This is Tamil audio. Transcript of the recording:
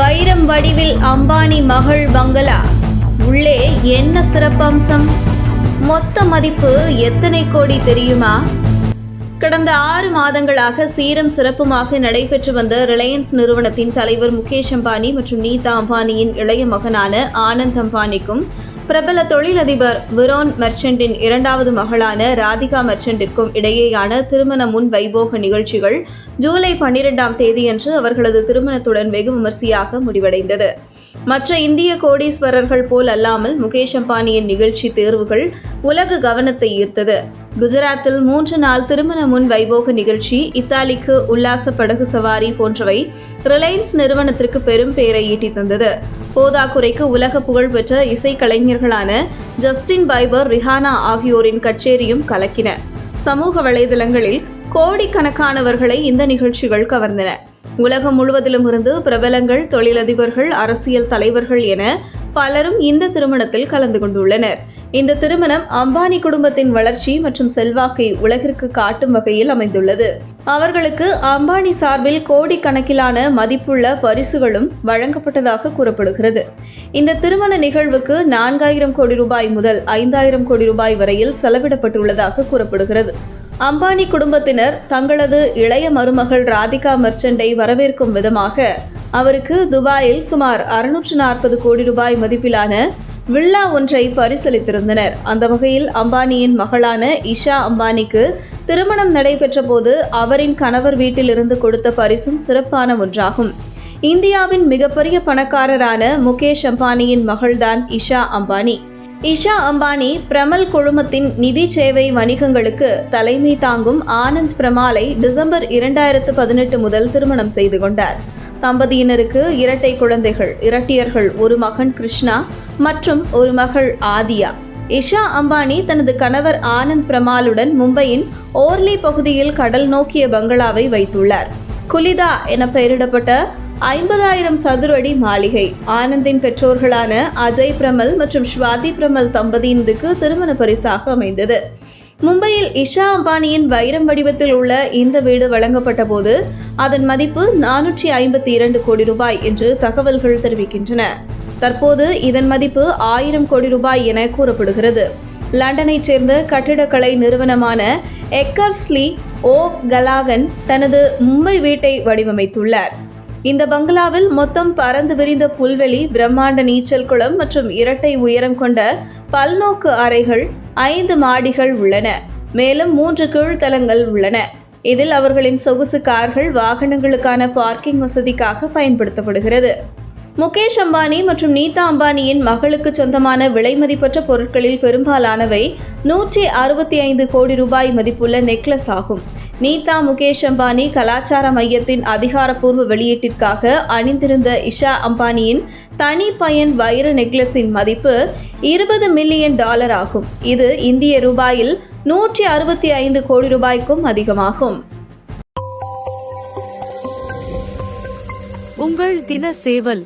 வைரம் வடிவில் அம்பானி மகள் பங்களா உள்ளே என்ன சிறப்பம்சம்? மொத்த மதிப்பு எத்தனை கோடி தெரியுமா? கடந்த ஆறு மாதங்களாக சீரம் சிறப்புமாக நடைபெற்று வந்த ரிலையன்ஸ் நிறுவனத்தின் தலைவர் முகேஷ் அம்பானி மற்றும் நீதா அம்பானியின் இளைய மகனான ஆனந்த் அம்பானிக்கும் பிரபல தொழிலதிபர் விரோன் மெர்ச்சண்டின் இரண்டாவது மகளான ராதிகா மெர்ச்சண்டிற்கும் இடையேயான திருமண முன் வைபோக நிகழ்ச்சிகள் ஜூலை பன்னிரெண்டாம் தேதியன்று அவர்களது திருமணத்துடன் வெகு விமர்சையாக முடிவடைந்தது. மற்ற இந்திய கோடீஸ்வரர்கள் போல் அல்லாமல் முகேஷ் அம்பானியின் நிகழ்ச்சி தேர்வுகள் உலக கவனத்தை ஈர்த்தது. குஜராத்தில் மூன்று நாள் திருமண முன் வைபோக நிகழ்ச்சி இத்தாலிக்கு உல்லாச படகு சவாரி போன்றவை ரிலையன்ஸ் நிறுவனத்திற்கு பெரும் பெயரை ஈட்டி தந்தது. போதாக்குறைக்கு உலக புகழ்பெற்ற இசைக்கலைஞர்களான ஜஸ்டின் பைபர் ரிஹானா ஆகியோரின் கச்சேரியும் கலக்கின. சமூக வலைதளங்களில் கோடிக்கணக்கானவர்களை இந்த நிகழ்ச்சிகள் கவர்ந்தன. உலகம் முழுவதிலும் இருந்து பிரபலங்கள் தொழிலதிபர்கள் அரசியல் தலைவர்கள் என பலரும் இந்த திருமணத்தில் கலந்து கொண்டுள்ளனர். இந்த திருமணம் அம்பானி குடும்பத்தின் வளர்ச்சி மற்றும் செல்வாக்கை உலகிற்கு காட்டும் வகையில் அமைந்துள்ளது. அவர்களுக்கு அம்பானி சார்பில் கோடிக்கணக்கிலான மதிப்புள்ள பரிசுகளும் வழங்கப்பட்டதாக கூறப்படுகிறது. இந்த திருமண நிகழ்வுக்கு நான்காயிரம் கோடி ரூபாய் முதல் ஐந்தாயிரம் கோடி ரூபாய் வரையில் செலவிடப்பட்டுள்ளதாக கூறப்படுகிறது. அம்பானி குடும்பத்தினர் தங்களது இளைய மருமகள் ராதிகா மர்ச்சண்டை வரவேற்கும் விதமாக அவருக்கு துபாயில் சுமார் அறுநூற்று நாற்பது கோடி ரூபாய் மதிப்பிலான வில்லா ஒன்றை பரிசளித்திருந்தனர். அந்த வகையில் அம்பானியின் மகளான இஷா அம்பானிக்கு திருமணம் நடைபெற்ற போது அவரின் கணவர் வீட்டிலிருந்து கொடுத்த பரிசும் சிறப்பான ஒன்றாகும். இந்தியாவின் மிகப்பெரிய பணக்காரரான முகேஷ் அம்பானியின் மகள்தான் இஷா அம்பானி. இஷா அம்பானி பிரமல் குழுமத்தின் நிதி சேவை வணிகங்களுக்கு தலைமை தாங்கும் ஆனந்த் பிரமாலை டிசம்பர் இரண்டாயிரத்து பதினெட்டு முதல் திருமணம் செய்து கொண்டார். தம்பதியினருக்கு இரட்டை குழந்தைகள் இரட்டியர்கள் ஒரு மகன் கிருஷ்ணா மற்றும் ஒரு மகள் ஆதியா. இஷா அம்பானி தனது கணவர் ஆனந்த் பிரமாலுடன் மும்பையின் ஓர்லி பகுதியில் கடல் நோக்கிய பங்களாவை வைத்துள்ளார். குலிதா என பெயரிடப்பட்ட ஐம்பதாயிரம் சதுரடி மாளிகை. ஆனந்தின் பெற்றோர்களான அஜய் பிரமல் மற்றும் ஸ்வாதி பிரமல் தம்பதியினருக்கு திருமண பரிசாக அமைந்தது. மும்பையில் இஷா அம்பானியின் வைரம் வடிவத்தில் உள்ள இந்த வீடு வழங்கப்பட்ட போது அதன் மதிப்பு நானூற்றி ஐம்பத்தி இரண்டு கோடி ரூபாய் என்று தகவல்கள் தெரிவிக்கின்றன. தற்போது இதன் மதிப்பு ஆயிரம் கோடி ரூபாய் என கூறப்படுகிறது. லண்டனைச் சேர்ந்த கட்டிடக்கலை நிறுவனமான எக்கர்ஸ்லி ஓ கலாகன் தனது மும்பை வீட்டை வடிவமைத்துள்ளார். இந்த பங்களாவில் மொத்தம் பறந்து விரிந்த புல்வெளி பிரம்மாண்ட நீச்சல் குளம் மற்றும் இரட்டை உயரம் கொண்ட பல்நோக்கு அறைகள் ஐந்து மாடிகள் உள்ளன. மேலும் மூன்று கீழ்த்தலங்கள் உள்ளன. இதில் அவர்களின் சொகுசு கார்கள் வாகனங்களுக்கான பார்க்கிங் வசதிக்காக பயன்படுத்தப்படுகிறது. முகேஷ் அம்பானி மற்றும் நீதா அம்பானியின் மகளுக்கு சொந்தமான விலைமதிப்பற்ற பொருட்களில் பெரும்பாலானவை நூற்றி அறுபத்தி ஐந்து கோடி ரூபாய் மதிப்புள்ள நெக்லஸ் ஆகும். நீதா முகேஷ் அம்பானி கலாச்சார மையத்தின் அதிகாரப்பூர்வ வெளியீட்டிற்காக அணிந்திருந்த இஷா அம்பானியின் தனி பயன் வைர நெக்லஸின் மதிப்பு இருபது மில்லியன் டாலர் ஆகும். இது இந்திய ரூபாயில் நூற்றி அறுபத்தி ஐந்து கோடி ரூபாய்க்கும் அதிகமாகும். உங்கள் தின சேவல்